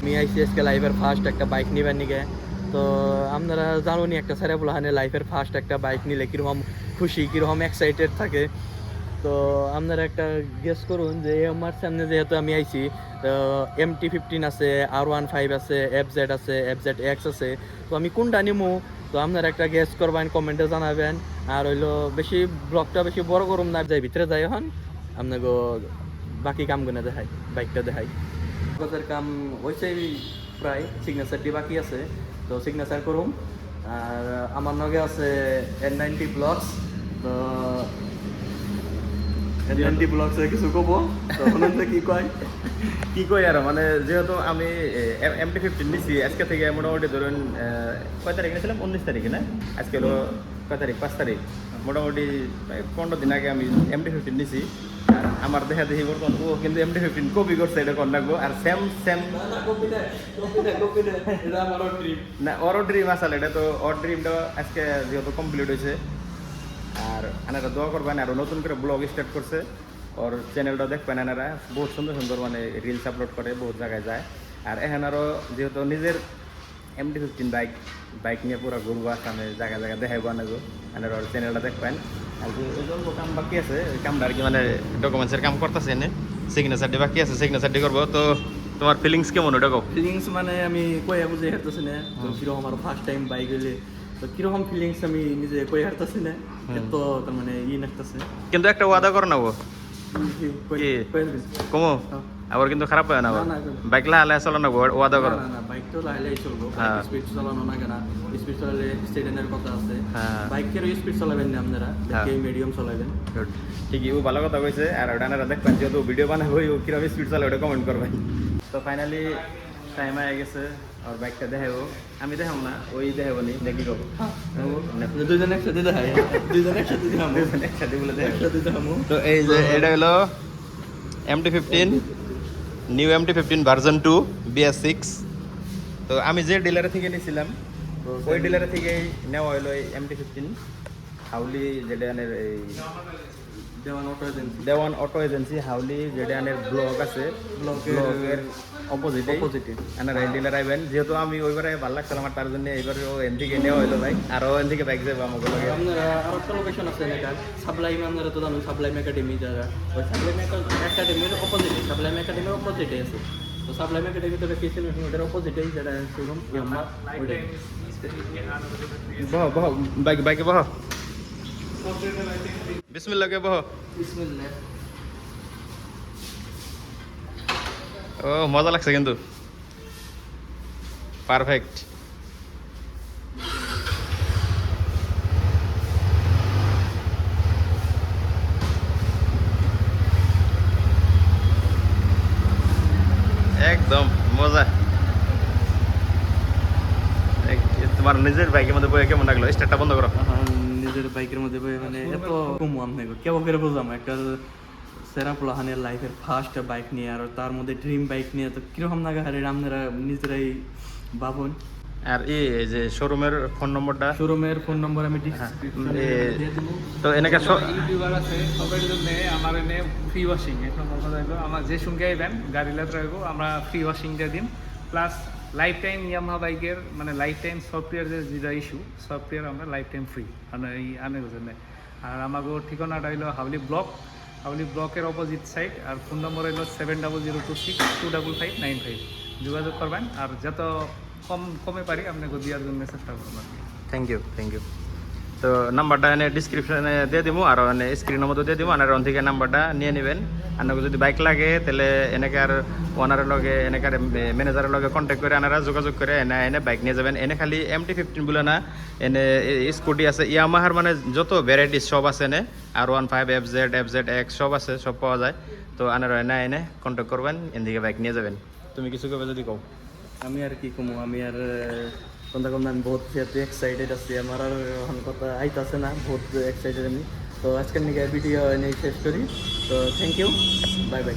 আমি আইসি আজকে লাইফের ফার্স্ট একটা বাইক নিবার নিগে। তো আপনারা জানুনি একটা স্যারে বলাহানে লাইফের ফার্স্ট একটা বাইক নিলে কীরকম খুশি, কীরকম এক্সাইটেড থাকে। তো আপনারা একটা গেস করুন যে আমার সামনে যেহেতু আমি আইছি, তো এম টি ফিফটিন আছে আর ওয়ান ফাইভ আছে এফ জেড আছে এফ জেড এক্স আছে, তো আমি কোনটা নিমু? তো আপনারা একটা গেস করবেন কমেন্টে জানাবেন। আর হইল বেশি ব্লগটা বেশি বড় করুন না, যাই ভিতরে যাই এখন আপনাকে বাকি কামগুলো দেখাই বাইকটা দেখাই। কাগজের কাম হয়েছে প্রায় সিগনেচারটি বাকি আছে তো সিগনেচার করুম আর আমার নগে আছে এন নাইনটি ব্লগস তো এন নাইনটি ব্লগসে কিছু কব তো শুনুন তো কি কয়। কি কই আর মানে যেহেতু আমি এম টি ফিফটিন নিছি আজকে থেকে মোটামুটি ধরুন কয় তারিখ নিয়েছিলাম উনিশ তারিখে না? আজকে হলো কয় তারিখ পাঁচ তারিখ মোটামুটি পনেরো দিন আগে আমি এম টি ফিফটিন নিছি আমার দেখা দেখি বর্তমান ও কিন্তু এম টি ফিফটিন কপি করছে এটা কর লাগবো। আর সেম সেম না ওরও ড্রিম আসলে এটা তো ওর ড্রিমটা আজকে যেহেতু কমপ্লিট হয়েছে আর এনারা দোয়া করবেন আরও নতুন করে ব্লগ স্টার্ট করছে। ওর চ্যানেলটা দেখবেন এনারা বহুত সুন্দর সুন্দর মানে রিলস আপলোড করে বহুত জায়গায় যায়। আর এখন আরও যেহেতু নিজের এমটি ফিফটিন বাইক বাইক নিয়ে পুরো ঘুরবো আসামে জায়গায় জায়গায় দেখাইবো আনাগো। এনারা ওর চ্যানেলটা দেখবেন। কাম বাকি আছে কামটা আর কি মানে ডকুমেন্টসের কাম করতেছে এনে। সিগনেচারটি বাকি আছে সিগনেচারটি করব। তো তোমার ফিলিংস কেমন ওটা কও? ফিলিংস মানে আমি কয়ে বুঝে হারতেছি না। তো কীরকম আমার ফার্স্ট টাইম বাইক হইলে তো কীরকম ফিলিংস আমি নিজে কয়ে হারতেছি না এত তার মানে ই নাকতেছে কিন্তু একটা ওয়াদা করো না ও কি? কমো। হ্যাঁ। আবার কিন্তু খারাপ হয় না না, না, না। বাইক লাহালে চলো না ওয়াদা করো। না না বাইক তো লাইলেই চলবো। হ্যাঁ। স্পিড চালানো না। কেনা স্পিড চালালে স্টেডেনের কথা আছে। হ্যাঁ। বাইকের স্পিড চালাবেন না আপনারা? হ্যাঁ। মিডিয়াম চালাবেন? Good. ঠিকই ও ভালো কথা কইছে। আর ওটা আপনারা দেখবেন যেহেতু ভিডিও বানাবো ও কীরকম স্পিড চালে ওটা কমেন্ট করবেন। তো ফাইনালি টাইম হয়ে গেছে। আর বাইকটা দেখাবো আমি দেখাবো না ওই দেখাবো নি দেখি কব। দুজন একসাথে দেখাই। দুজন একসাথে দেখাবো একসাথে বলে দেখাবো তো এই যে এটা হলো M T fifteen new M T fifteen version two BS six তো আমি যে ডিলারে থেকে নিয়েছিলাম ওই ডিলারে থেকেই নেওয়া হলো এই এম টি ফিফটিন হাউলি জেডিয়ানের এই Dewan auto agency. Dewan auto agency Howly জেডিয়ানের block আছে। ব্লকের অপোজিটে এই ডিলার আইবেন যেহেতু আমি ওইবারে ভালো লাগছিল আমার তার জন্য এইবারে ও এন থেকে নেওয়া হলো ভাই। আর ও এন থেকে বাইক যাব আমাকে লগে আর একটা লোকেশন আছে এলাকার সাবলাইম আপনারা তো জানেন সাবলাইম একাডেমি যারা। ওই সাবলাইম একাডেমির অপোজিটে সাবলাইম একাডেমির অপোজিটে আছে। তো সাবলাইম একাডেমি তো কিসেন ওটার অপোজিটে যারা শোরুম ইয়ামা বহ বহ বাইক বাইকে বহ। বিসমিল্লাহকে বহ। বিসমিল্লাহ। ও, মজা লাগছে কিন্তু। পারফেক্ট একদম, মজা। তোমার নিজের বাইকের মধ্যে বয়ে কেমন লাগল? স্টার্টটা বন্ধ করো। নিজের বাইকের মধ্যে বই মানে এত কম আমি কেমন করে বুঝলাম একটা সেরা পোলাহানের লাইফের ফার্স্ট বাইক নিয়ে আর তার মধ্যে ড্রিম বাইক নিয়ে তো কীরকম লাগা হারে আপনারা নিজেরাই ভাবুন। আর এই যে শোরুমের ফোন নম্বরটা শোরুমের ফোন নম্বর আমি দেবো। তো এনেকে ইউটিউবার আছে সবার জন্য আমার এনে ফ্রি ওয়াশিং কথা আমার যে সঙ্গে আইবেন গাড়ি লেট রাখব আমরা ফ্রি ওয়াশিং দিয়ে দিন। প্লাস লাইফ টাইম ইয়ামহা বাইকের মানে লাইফ টাইম সফটওয়্যার যে যেটা ইস্যু সফটওয়্যার আমরা লাইফ টাইম ফ্রি মানে এই আনের জন্য আর আমাকে ঠিকানাটা হইল হাউলি ব্লক হাউলি ব্লকের অপোজিট সাইড আর ফোন নম্বর হইল seven double zero two six two double five nine five যোগাযোগ করবেন, আর যত কম, কমে পারি, আপনাকে দেওয়ার জন্য চেষ্টা করবেন থ্যাংক ইউ থ্যাংক ইউ তো নাম্বারটা এনে ডিসক্রিপশনে দিয়ে দিব আর এনে স্ক্রিনের মধ্যে দিয়ে দিব আর ওন থেকে নাম্বারটা নিয়ে নেবেন। আপনাকে যদি বাইক লাগে তাহলে এনেকে আর ওনারের লগে এনেকে আর ম্যানেজারের লগে কন্ট্যাক্ট করে আনারা যোগাযোগ করে এনে এনে বাইক নিয়ে যাবেন। এনে খালি এম টি ফিফটিন বলে না এনে স্কুটি আছে ইয়ামাহার মানে যত ভ্যারাইটিস সব আছে এনে R one five F Z F Z X সব আছে সব পাওয়া যায়। তো আনারা এনে এনে কন্ট্যাক্ট করবেন এদিকে বাইক নিয়ে যাবেন। তুমি কিছু কবে যদি কও? আমি আর কি কমু? আমি আর কোনটা কোন আমি বহুত এক্সাইটেড আছি। আমার আর এখন কথা আইতাছে না, বহুত এক্সাইটেড আমি। তো আজকের নাকি ভিডিও নিয়ে শেষ করি। তো থ্যাংক ইউ বাই বাই